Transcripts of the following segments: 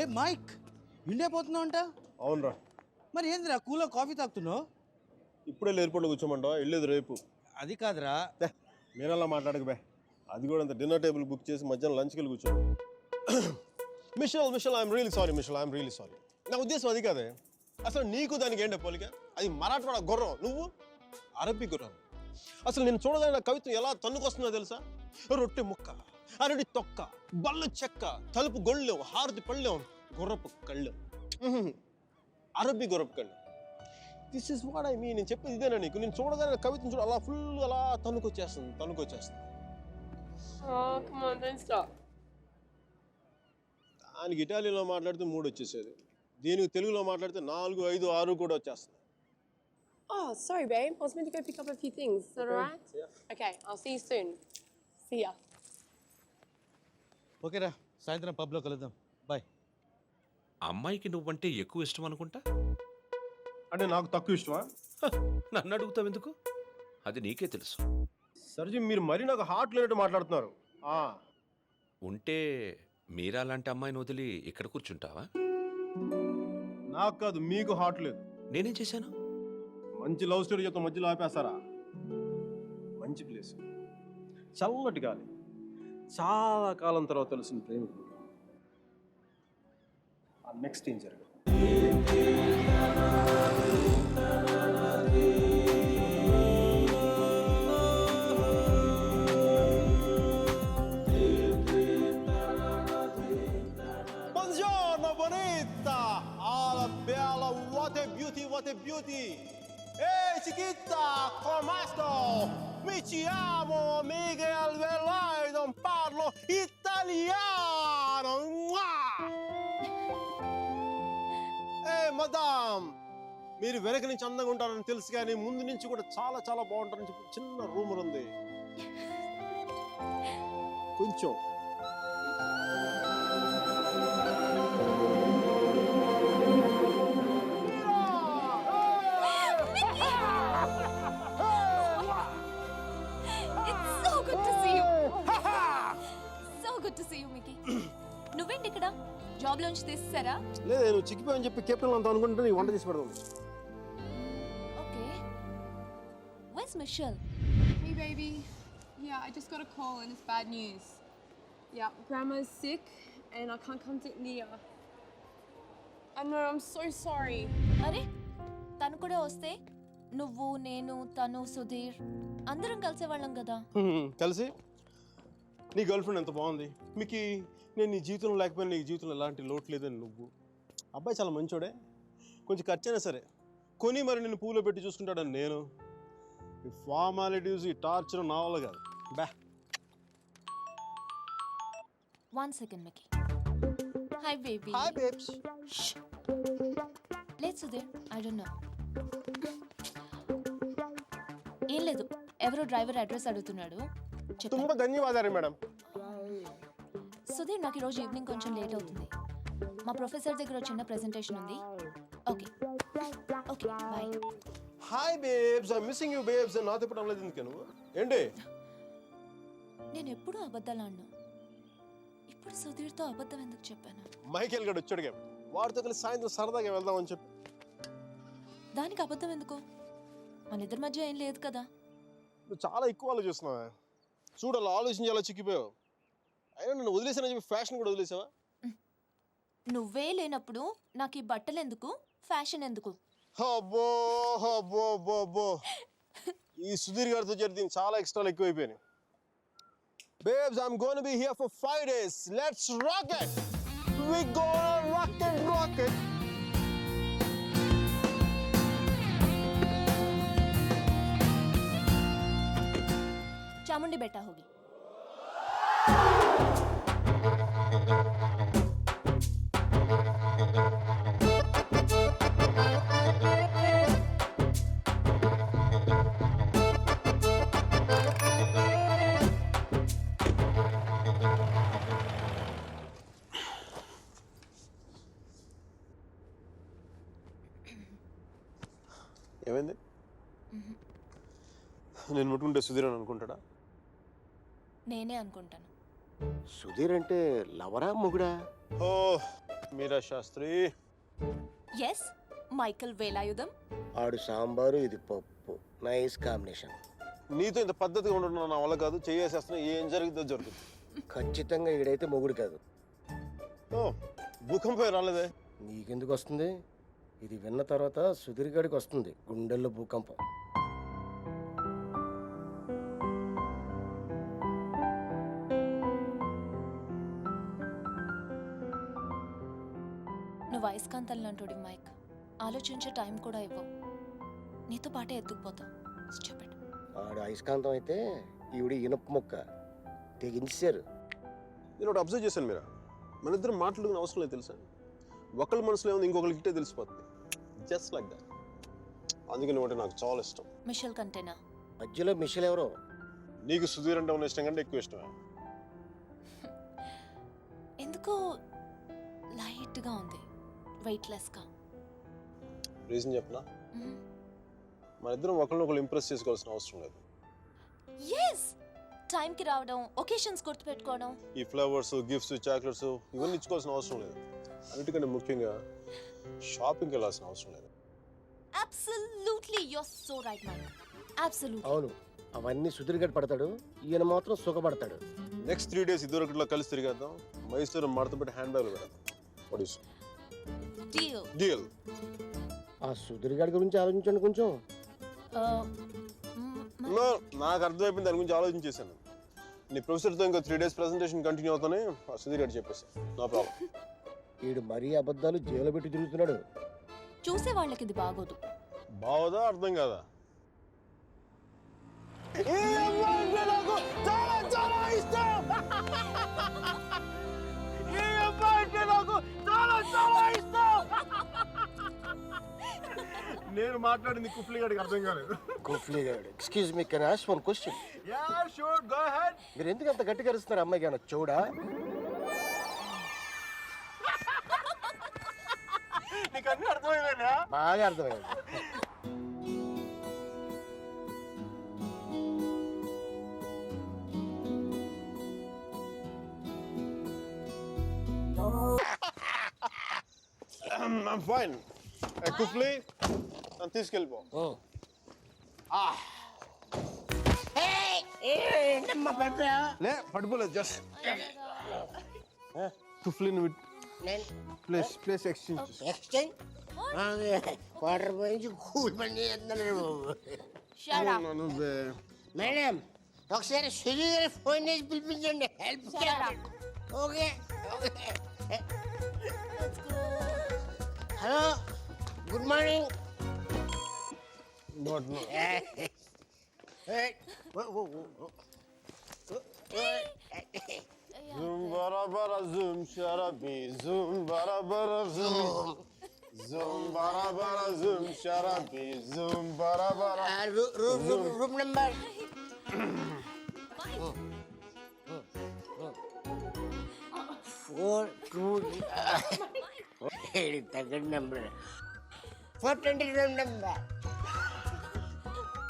ఏ mic India పోతున్నావు అంట అవునరా. మరి ఏందిరా కూలో కాఫీ తాగుతున్నావు? ఇప్పుడే ఎయిర్పోర్ట్లో కూర్చోమంటావా? వెళ్ళేది రేపు. అది కాదురా. దే, మీరలా మాట్లాడక బే? అది కూడా అంత డిన్నర్ టేబుల్ బుక్ చేసి మధ్యాహ్నం లంచ్కి వెళ్ళి కూర్చో. Michelle Michelle I'm really sorry Michelle I'm really sorry నా ఉద్దేశం అది కాదే. అసలు నీకు దానికి ఏంటో పోలిక? అది మరాఠవాడ గుర్రం. నువ్వు? అరబ్బీ గుర్రం. అసలు నేను చూడదన్న కవిత్వం ఎలా తన్నుకొస్తుందో తెలుసా? రొట్టె ముక్క అరటి తొక్క బల్ల చెక్క తలుపు గొళ్ళెం హారతి పళ్ళెం గుర్రపు కళ్ళెం. అరబ్బీ గుర్రపు కళ్ళెం this is what I mean నేను చెప్పేది ఇదేనా నీకు నేను చూడగానే కవితను చూడ అలా ఫుల్ అలా తనుకొచ్చేస్తుంది తనుకొచ్చేస్తుంది Oh, come on, don't stop. దానికి ఇటాలియన్లో మాట్లాడితే మూడు వచ్చేసేది దీనికి తెలుగులో మాట్లాడితే నాలుగు ఐదు ఆరు కూడా వచ్చేస్తుంది Oh, sorry, babe. I was meant to go pick up a few things. Is that alright? Okay, I'll see you soon. See ya. ఓకేరా సాయంత్రం పబ్లో కలుద్దాం అమ్మాయికి నువ్వంటే ఎక్కువ ఇష్టం అనుకుంటా? అంటే నాకు తక్కువ ఇష్టమా? హ, నన్ను అడుగుతావు ఎందుకు? అది నీకే తెలుసు. సర్జీ మీరు మరీ నాకు హార్ట్ లేనట్టు మాట్లాడుతున్నారు. ఆ, ఉంటే మీరా లాంటి అమ్మాయిని వదిలి ఇక్కడ కూర్చుంటావా? నాకు కాదు మీకు హార్ట్ లేదు. నేనేం చేశాను? మంచి లవ్ స్టోరీ చెప్తా మధ్యలో ఆపేస్తారా? మంచి ప్లేస్ చల్లటి గాలి. చాలా కాలం తర్వాత తెలిసిన ప్రేమికుడు. నెక్స్ట్ ఏం జరగదు Buongiorno, bonita! Alla bella, what a beauty, what a beauty! Ehi, chiquita, come sto? Mi chiamo Miguel Velardo, parlo italiano! మదామ్ మీరు వెనక నుంచి అందంగా ఉంటారని తెలుసు కానీ ముందు నుంచి కూడా చాలా చాలా బాగుంటారని చెప్పి చిన్న రూమర్ ఉంది. కొంచెం. నువ్వేంటి ఇక్కడ? జాబ్ లోంచి తీసేసారా లేదు నువ్వు చిక్కిపోయని చెప్పి కెప్టెన్ అంత అనుకుంటే నీ వంట చేసి పెడదాం okay vice Michelle Hey, baby. Yeah, I just got a call and it's bad news. Yeah, Grandma's sick and I can't come to India. I know, I'm so sorry. అరే తను కూడా వస్తే నువ్వు నేను తను సుధీర్ అందరం కలిసేవాళ్ళం కదా హ్మ్, కలిసి నీ గర్ల్ ఫ్రెండ్ ఎంత బాగుంది మీకు నేను నీ జీవితంలో లేకపోయినా నీ జీవితంలో ఎలాంటి లోటు లేదని నువ్వు. అబ్బాయి చాలా మంచోడే. కొంచెం ఖర్చైనా సరే. కొని మరి నేను పూలో పెట్టి చూసుకుంటాడని నేను. ఈ ఫార్మాలిటీస్ ఈ టార్చర్ నా వల్ల కాదు. బా. One second hi baby hi babes లేదు సుధీర్ ఐ డోంట్ నో ఏం లేదు. ఎవరో డ్రైవర్ అడ్రస్ అడుగుతున్నాడు. ధన్యవాదాలు మేడం. సుధీర్ నాకు ఈరోజు ఈవినింగ్ కొంచెం లేట్ అవుతుంది. మా ప్రొఫెసర్ దగ్గర చిన్న ప్రెజెంటేషన్ ఉంది. Okay. Okay bye hi babes I missing you babes నాతో ఇప్పుడు అనలేదు ఎందుకు నువ్వు? ఏంటి? నేను ఎప్పుడూ అబద్ధాలు ఆడను. ఇప్పుడు సుధీర్తో అబద్ధం ఎందుకు చెప్పాను? మైకేల్ గడు వచ్చాడుగా. వాడితో కలిసి సాయంత్రం సరదాగా వెళ్దామని చెప్పి. దానికి అబద్ధం ఎందుకు? మన ఇద్దరి మధ్య ఏం లేదు కదా. నువ్వు చాలా ఎక్కువ ఆలోచిస్తున్నావా. చూడు అలా ఆలోచించి అలా చిక్కిపోయావు. అయినా నన్ను వదిలేసానని చెప్పి ఫ్యాషన్ కూడా వదిలేసావా? నువ్వే లేనప్పుడు నాకు ఈ బట్టలు ఎందుకు? ఫ్యాషన్ ఎందుకు? అబ్బో అబ్బో అబ్బో అబ్బో ఈ సుధీర్ గారితో జరిగి దీనికి చాలా ఎక్స్ట్రాలు ఎక్కువైపోయినాయి. Babes I'm gonna be here for five days let's rocket we gonna rocket rocket Chamundi Betta హోగి. ఏమైంది? నేను ముట్టుకుంటే సుధీర్ అనుకుంటాడా? నేనే అనుకుంటాను. సుధీర్ అంటే లవరా మొగుడా? ఓ Meera Sastry? Yes Michael Velayudham. ఆడు సాంబారు ఇది పప్పు. నైస్ కాంబినేషన్ నీతో ఇంత పద్ధతిగా ఉండడం నా వల్ల కాదు. చేసేస్తున్నా ఏం జరుగుతుందో జరుగుతుంది. ఖచ్చితంగా ఈడైతే మొగుడు కాదు. ఓ భూకంపం రాలేదే? నీకెందుకు వస్తుంది? ఇది విన్న తర్వాత సుధీర్ గడికి వస్తుంది గుండెల్లో భూకంపం. లాంటి మైక్. ఆలోచించే టైం కూడా ఇవ్వవు నీతో పాటే ఎత్తుకుపోతావు Stupid. ఆడు అయస్కాంతం అయితే ఈవిడ ఇనుప మొక్క. తెగించారు నేను ఒకటి అబ్జర్వ్ చేశాను మీరా? మన ఇద్దరు మాట్లాడుకునే అవసరం లేదు తెలుసా? ఒకళ్ళ మనసులో ఏముంది ఇంకొకరికి ఇట్టే తెలిసిపోతుంది జస్ట్ లైక్ దాట్ అందుకే నువ్వు అంటే నాకు చాలా ఇష్టం. మిషల్ కంటేనా? మధ్యలో మిషన్ ఎవరో? నీకు సుధీర్ అంటే ఉన్న ఇష్టం కంటే ఎక్కువ ఇష్టమే. ఎందుకో లైట్గా ఉంది. వెయిట్లెస్గా రీజన్ చెప్పనా? మన ఇద్దరం ఒకరినొకరు ఇంప్రెస్ చేసుకోవాల్సిన అవసరం లేదు. ఎస్ టైంకి రావడం ఒకేషన్స్ గుర్తుపెట్టుకోవడం. ఈ ఫ్లవర్స్ గిఫ్ట్స్ చాక్లెట్స్ ఇవన్నీ ఇచ్చుకోవాల్సిన అవసరం లేదు. అన్నిటికంటే ముఖ్యంగా షాపింగ్కి వెళ్ళాల్సిన అవసరం లేదు. Absolutely you're so right Mike absolutely అవును. అవన్నీ సుధీర్ గడి పడతాడు ఈయన మాత్రం సుఖపడతాడు. నెక్స్ట్ త్రీ డేస్ ఇద్దరు ఒకటిలో కలిసి తిరిగేద్దాం. మైసూరు మడత పెట్టి హ్యాండ్ బ్యాగ్లో ఈస్ డీల్ డీల్ ఆ సుధీర్ గడి గురించి ఆలోచించండి కొంచెం. Uh, నో నాకు అర్థమైపోయింది దాని గురించి ఆలోచించేసాను నీ ప్రొఫెసర్తో ఇంకా త్రీ డేస్ ప్రెసెంటేషన్ కంటిన్యూ అవుతానే ఆ సుధీర్ గారు చెప్పేసి నో ప్రాబ్లం ఈడు మరీ అబద్ధాలు జైలు పెట్టి తిరుగుతున్నాడు. చూసే వాళ్ళకి ఇది బాగోదు. బావదా అర్థం కాదా? నేను మాట్లాడింది కుఫ్లీ గారికి అర్థం కాలేదు. కుఫ్లీ గారు excuse me can ask one question yeah sure go మీరు ఎందుకు అంత గట్టిగా అరుస్తున్నారు అమ్మాయి కానీ చూడా? నీకు అన్ని అర్థమైందా బాగా అర్థమైంది. ఐమ్ ఫైన్ కుఫ్లీ నన్ను తీసుకెళ్ళిపో లే పడిపోలేదు జస్ట్ కుఫ్లీ నువ్వు place place exchange exchange quarter పోయించి cool పని చేస్తున్నాడు బాబు నువ్వే మేడం ఒకసారి సుధీర్ ఫోన్ చేసి పిలిపించండి help okay okay hello. Good morning. Good morning. hey. Zum bara bara zum şarabi zum bara bara zum zum. bara bara zum şarabi zum bara bara. Ah, room room room number. Four two తగ్గడి number. Four twenty room number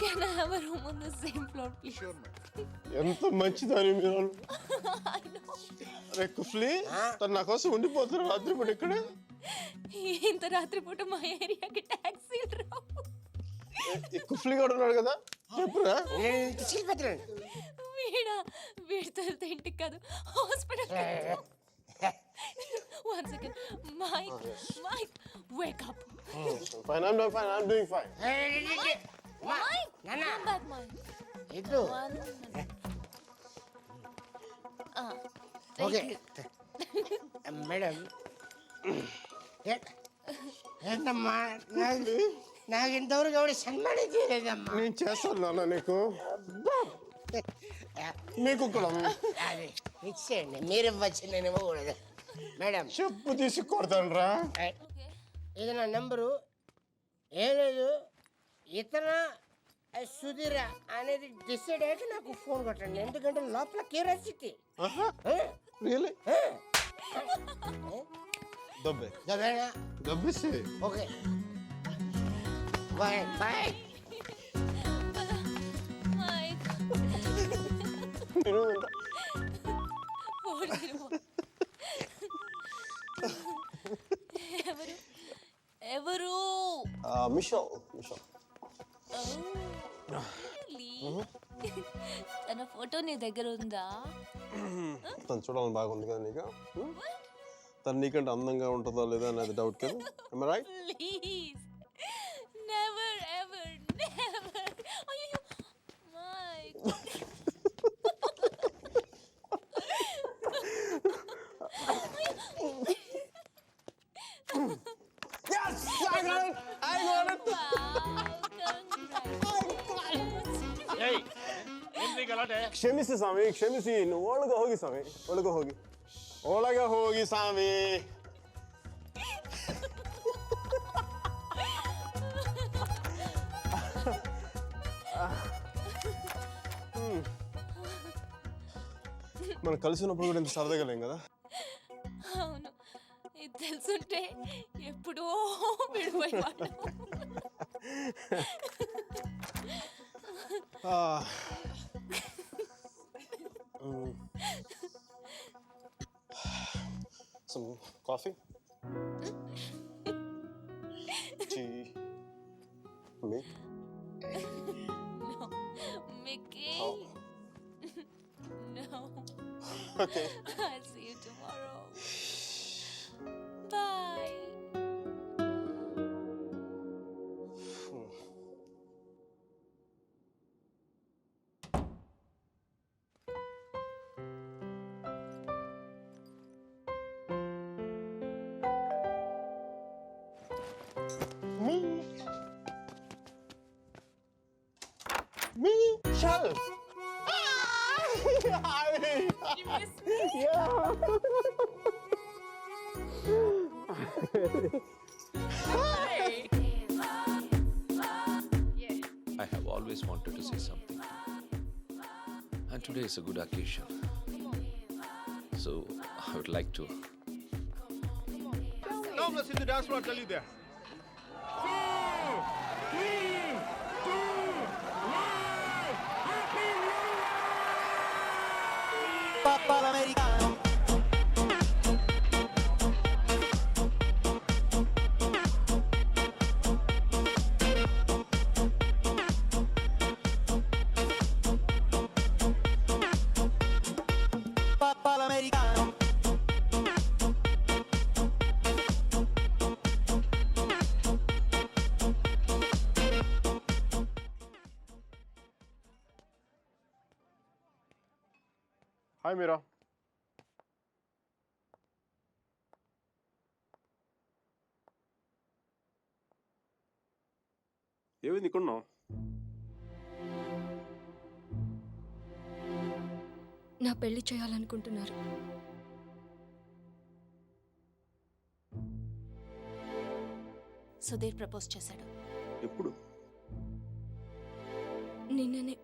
can I have a room on the same floor please ఎంత మంచిదని మీరు. అరే కుఫ్లీ తను నా కోసం ఉండిపోతున్నారు రాత్రి పూట ఇక్కడే. ఇంత రాత్రిపూట మా ఏరియాకి ట్యాక్సీలు రావు. ఈ కుఫ్లీ కూడా ఉన్నాడు కదా చెప్పురా వీడా వీడితో వెళ్తే ఇంటికి కాదు hospital one second Mike Mike wake up fine I'm fine I'm doing fine Mike నాన్న. కమ్ బ్యాక్ మైక్ ఇటు వన్ ఓకే మేడం ఏ- ఏంటమ్మా నాకు నాకు ఇంతవరకు ఎవరు సన్మానం చేయలేదమ్మా? నేను చేస్తాను నాన్న నీకు? నీకు కూడా అది ఇచ్చేయండి. మీరు ఇవ్వచ్చు నేను ఇవ్వకూడదు. మేడం. చెప్పు తీసి కొడతాను రా ఇది నా నెంబరు. ఏం లేదు ఇతర సుధీర అనేది డిసైడ్ అయ్యాక నాకు ఫోన్ కొట్టండి. ఎందుకంటే లోపల క్యూరియాసిటీ. ఓకే. Bye bye. ఎవరు? ఎవరు లీ. తన ఫోటో నీ దగ్గర ఉందా? తను చూడాలని బాగుంది కదా నీకు? తను నీకంటే అందంగా ఉంటుందో లేదా అనేది డౌట్ కదా. Right please got it. I got it. ಕ್ಷಮಿಸಿ ಸ್ವಾಮಿ ಕ್ಷಮಿಸಿ ಇನ್ನು ಒಳಗೆ ಹೋಗಿ ಸ್ವಾಮಿ ಒಳಗೆ ಹೋಗಿ ಒಳಗೆ ಹೋಗಿ ಸ್ವಾಮಿ హ్మ్. మనం కలిసి ఉన్నప్పుడు కూడా ఇంత సరదాగా లేం కదా అవును ఇది తెలుసుంటే ఎప్పుడో విడిపోయాడు coffee Mike okay. I have always wanted to say something. And today is a good occasion. So I would like to. Now see the dance floor. I'll tell you there. para americana. Hi, Mira. ఏమైంది ఇక్కడ ఉన్నావు? నా పెళ్ళి చేయాలనుకుంటున్నారు. Sudheer propose చేశాడు. ఎప్పుడు? నిన్ననే.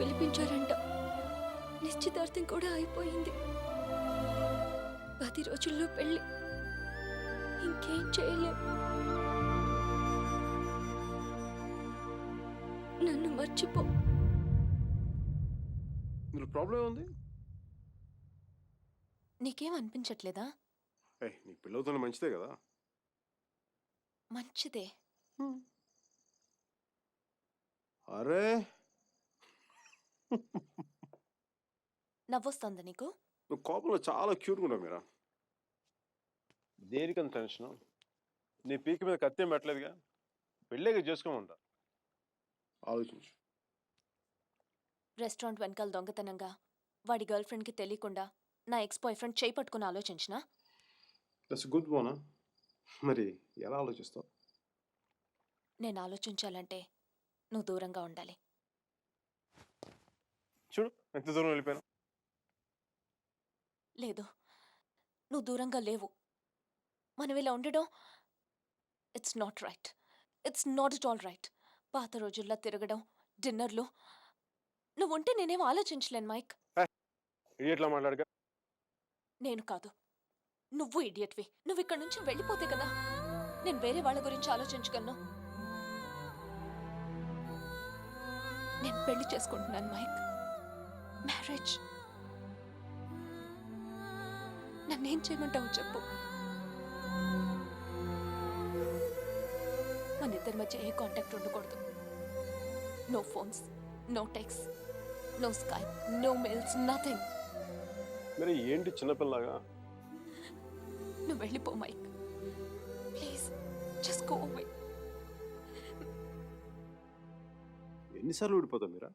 పిలిపించారంట. నిశ్చితార్థం కూడా అయిపోయింది. పది రోజుల్లో పెళ్ళి ఇంకేం చేయలేం. నన్ను మర్చిపో. ప్రాబ్లం ఉంది నీకేం అనిపించట్లేదా? నీకు పెళ్ళవుతున్న మంచిదే కదా. మంచిదే. అరే! నవ్వొస్తుందా నీకు? నువ్వు కోపంలో చాలా క్యూట్గా ఉన్నావు మీరా. దేనికంత టెన్షన్? నీ పీక మీద కత్తేం పెట్టలేదుగా? పెళ్ళేగా చేసుకోమంటా. ఆలోచించు. రెస్టారెంట్ వెనకాల దొంగతనంగా వాడి గర్ల్ ఫ్రెండ్కి తెలియకుండా నా ఎక్స్ బాయ్ ఫ్రెండ్ చేయి పట్టుకుని ఆలోచించినా? దట్స్ గుడ్ బోనా మరి ఎలా ఆలోచిస్తావు? నేను ఆలోచించాలంటే నువ్వు దూరంగా ఉండాలి. చూడు ఎంత దూరం వెళ్ళిపోయాను. లేదు నువ్వు దూరంగా లేవు. మనం ఇలా ఉండడం it's not right it's not it all right పాత రోజుల్లో తిరగడం డిన్నర్లు. నువ్వు ఉంటే నేనేం ఆలోచించలేను మైక్. మాట్లాడక. నేను కాదు నువ్వు ఇడియట్వి. నువ్వు ఇక్కడ నుంచి వెళ్ళిపోతే కదా నేను వేరే వాళ్ళ గురించి ఆలోచించగలను. నేను పెళ్ళి చేసుకుంటున్నాను మైక్. మ్యారేజ్. నన్నేం చేయమంటావు చెప్పు. మన ఇద్దరి మధ్య ఏ కాంటాక్ట్ ఉండకూడదు. No phones no texts no Skype no mails nothing మరి ఏంటి చిన్నపిల్లగా నువ్వు వెళ్ళిపో Mike please just go away ఎన్నిసార్లు ఊడిపోతావు మీరా?